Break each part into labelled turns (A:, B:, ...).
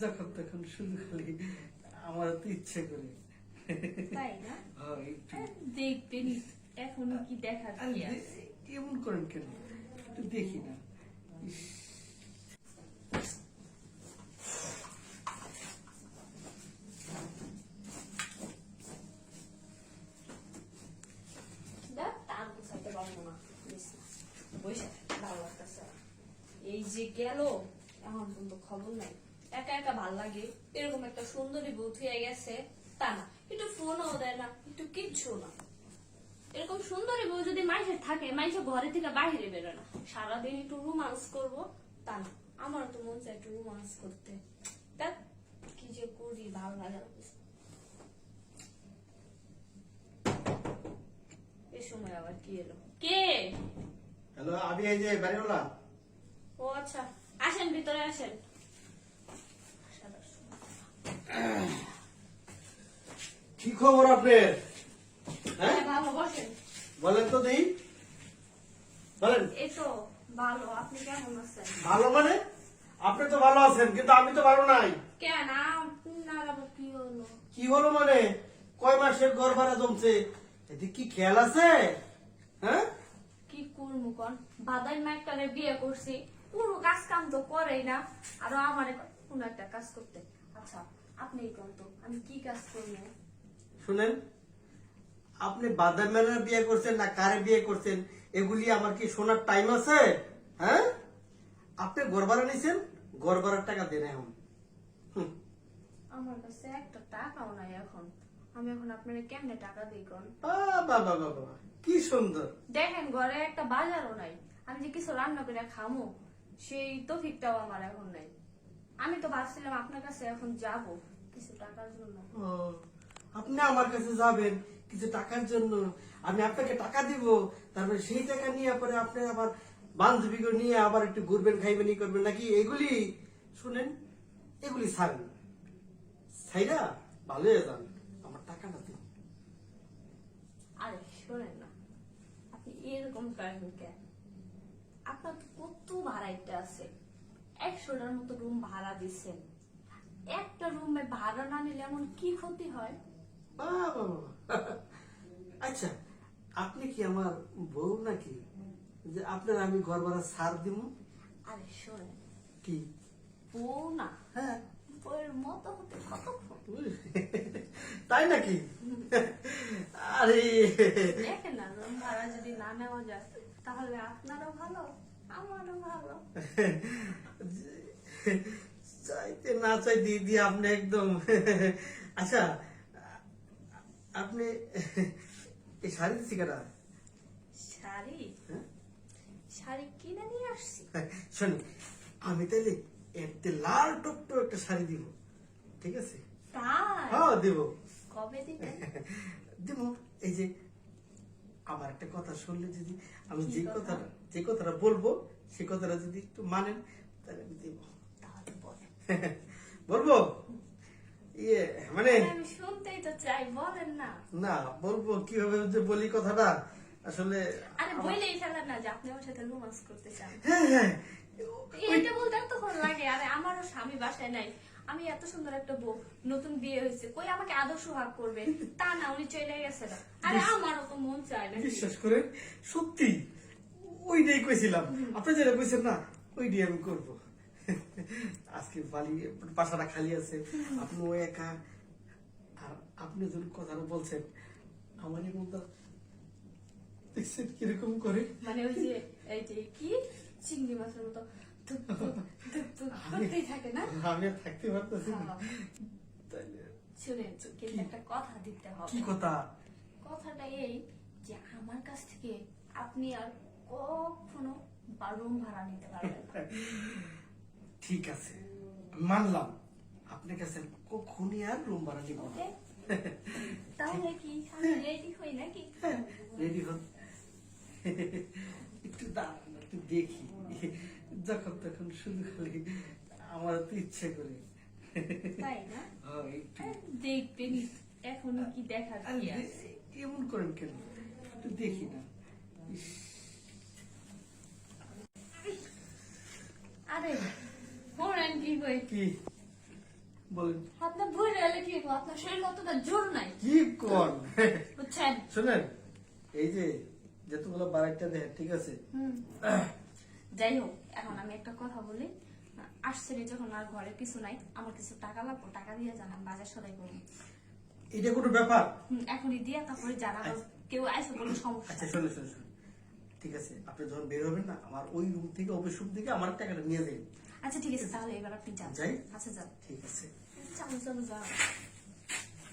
A: যখন তখন শুধু খালি আমার তো ইচ্ছে করে।
B: তাই না?
A: হয়
B: দেখবেন এখন কি কি
A: এমন করেন কেন? একটু দেখি না।
B: দেখ বসে থাক, ভালো এখন খবর নাই। একা একা ভালো লাগে এরকম একটা সুন্দরী বউ হয়ে গেছে তা না। একটু ফোনও দেয় না একটু কিচ্ছু না। এরকম সুন্দরী বউ যদি মাইসে থাকে মাইসে ঘরে থেকে বাইরে বেরোয় না। সারাদিন একটু রোমান্স করব তা না। আমার তো মন চায় একটু রোমান্স করতে। দেখ কি যে করি ভালো লাগে না কিছু। সময় আবার কি এলো? কে?
C: হ্যালো আমি এই যে বাড়িওয়ালা?
B: ও আচ্ছা। আসেন ভিতরে আসেন।
C: কি খবর আপনার? হ্যাঁ?
B: হ্যাঁ, ভালো বসেন।
C: বলেন তো দিই। বলেন।
B: এই তো ভালো। আপনি কেমন আছেন?
C: ভালো মানে? আপনি তো ভালো আছেন কিন্তু আমি তো ভালো নাই।
B: কেন? আপনার আবার কি হলো?
C: কি হলো মানে? কয় মাসের ঘর ভাড়া জমছে? এতে কি খেয়াল আছে? হ্যাঁ?
B: কি করব কন? বাদাই মাইকারে বিয়ে করছি। পুরো কাজ কাম তো করেই না। আরও আমার কোন একটা কাজ করতে। আচ্ছা আপনি কোন তো আমি কি কাজ করব?
C: শুনেন আপনি বাদাম মেলার বিয়ে করছেন না কারে বিয়ে করছেন? এগুলি আমার কি শোনার টাইম আছে? হ্যাঁ? আপনি ভাড়া নিছেন? ভাড়ার টাকা দেন এখন।
B: আমার কাছে একটা টাকাও নাই এখন। আমি এখন আপনারা কেমনে টাকা দিই কোন?
C: বাবা বাবা কি সুন্দর।
B: দেখেন ঘরে একটা বাজারও নাই। আমি যে কিছু রান্না করে খামো সেই তো তফিকটাও আমার এখন নাই। আমি তো ভাবছিলাম আপনার কাছে এখন যাব কিছু টাকার জন্য।
C: ও, আপনি আমার কাছে যাবেন কিছু টাকার জন্য। আমি আপনাকে টাকা দিব তারপরে সেই টাকা নিয়ে পরে আপনি আবার বান্ধবীকে নিয়ে আবার একটু ঘুরবেন খাইবেন ই করবেন নাকি? এগুলি শুনেন এগুলি ছাড়েন। ছাইরা ভালো হয়ে যান আমার টাকাটা দিন।
B: আরে শোনেন না আপনি এরকম করেন কেন? আপনার কত ভাড়াইতে আছে? একশোটার মতো রুম ভাড়া দিচ্ছেন একটা রুমে ভাড়া না নিলে এমন কি ক্ষতি হয়?
C: বাহ। আচ্ছা আপনি কি আমার বউ নাকি? যে আপনার আমি ঘর ভাড়া ছাড় দিব
B: আরে শোনেন
C: কি?
B: বউ না।
C: হ্যাঁ।
B: বউয়ের মতো হতে কতক্ষণ
C: তাই নাকি? আরে
B: দেখেন না রুম ভাড়া যদি না নেওয়া যায় তাহলে আপনারও ভালো আমারও ভালো
C: চাইতে না চাই দিদি আপনি একদম আচ্ছা আপনি এই শাড়ি দিচ্ছি কেনা
B: শাড়ি?
C: হ্যাঁ?
B: শাড়ি কিনে নিয়ে আসছি।
C: শোন আমি তাহলে একটা লাল টুকটো একটা শাড়ি দিব ঠিক আছে? হ্যাঁ দিব।
B: কবে দিবেন?
C: দিব এই যে আমার একটা কথা শুনলে যদি আমি যে
B: কথা?
C: কথাটা যে কথাটা বলব সেই কথাটা যদি একটু মানেন তাহলে আমি দিব। বলব? ইয়ে মানে
B: আমি শুনতেই তো চাই বলেন না।
C: না বলব কীভাবে যে বলি কথাটা আসলে
B: আরে বলেই ফেলেন না যে আপনি আমার সাথে রোমান্স করতে চান।
C: হ্যাঁ হ্যাঁ।
B: এটা বলতে এতক্ষণ লাগে আরে আমারও স্বামী বাসায় নাই। আমি এত সুন্দর একটা বউ নতুন বিয়ে হয়েছে কই আমাকে আদর্শ হাক করবে? তা না উনি চলে গেছে না। আরে আমারও তো মন চায় না।
C: বিশ্বাস করে সত্যি? ওইটাই কইছিলাম। আপনি যেটা কইছেন না ওইটাই আমি করব। আজকে বালি বাসাটা খালি আছে আপনি ওই একা। আর আপনি যখন কথাটা বলছেন আমার এই মনটা দেখছেন কীরকম করে।
B: মানে ওই যে এই যে কি? চিংড়ি মাছের মতো থাকে না?
C: আমি থাকতে পারতেছি না।
B: হ্যাঁ।
C: তাইলে
B: শুনেন কিন্তু একটা কথা দিতে হবে।
C: কি কথা?
B: কথাটা এই যে আমার কাছ থেকে আপনি আর কখনো রুম ভাড়া নিতে পারবেন না।
C: ঠিক আছে। মানলাম আপনার কাছে কখনই আর রুম ভাড়া নিব না।
B: তাহলে কি? আমি রেডি হই নাকি?
C: রেডি হন। একটু দাঁড়ান একটু দেখি। যখন তখন শুধু খালি আমার তো ইচ্ছে করে।
B: তাই না?
C: হ্যাঁ,
B: দেখবেন এখন কি দেখা
C: এমন করেন কেন? একটু দেখি না। ইস,
B: আরে শোনেন কি কই?
C: কি? বলেন।
B: আপনার বই রইলে কি আপনার শরীর অতটা জোর নাই?
C: কি কর?
B: বুঝছেন?
C: শোনেন এই যে যতগুলো বাড়াইটা দেয় ঠিক আছে।
B: যাই হোক এখন আমি একটা কথা বলি। আসছে যখন আর ঘরে কিছু নাই আমার কিছু টাকা লাগবে টাকা দিয়ে আমি বাজার সদাই করব।
C: এটা কোনো ব্যাপার?
B: এখনই দিয়ে তারপরে যারা আবার কেউ আসে বলে সমস্যা
C: আচ্ছা শোনো শোনো। ঠিক আছে আপনি যখন বের হবেন না আমার ওই রুম থেকে অফিস রুম থেকে আমার টাকাটা নিয়ে যাবেন
B: আচ্ছা ঠিক আছে তাহলে এবার আপনি যান।
C: যাই?
B: আচ্ছা যান।
C: ঠিক আছে।
B: চলো চলো যাও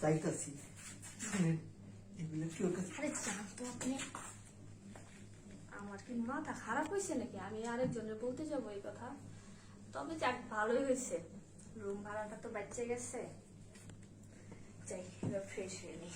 C: যাইতাছি। এগুলো কি ওর কাছে?
B: আরে যান তো আপনি। আমার কি মাথা খারাপ হয়েছে নাকি? আমি আরেকজনের বলতে যাব এই কথা। তবে যাক ভালোই হয়েছে। রুম ভাড়াটা তো বাচ্চা গেছে। যাই এবার ফ্রেশ হয়ে নিই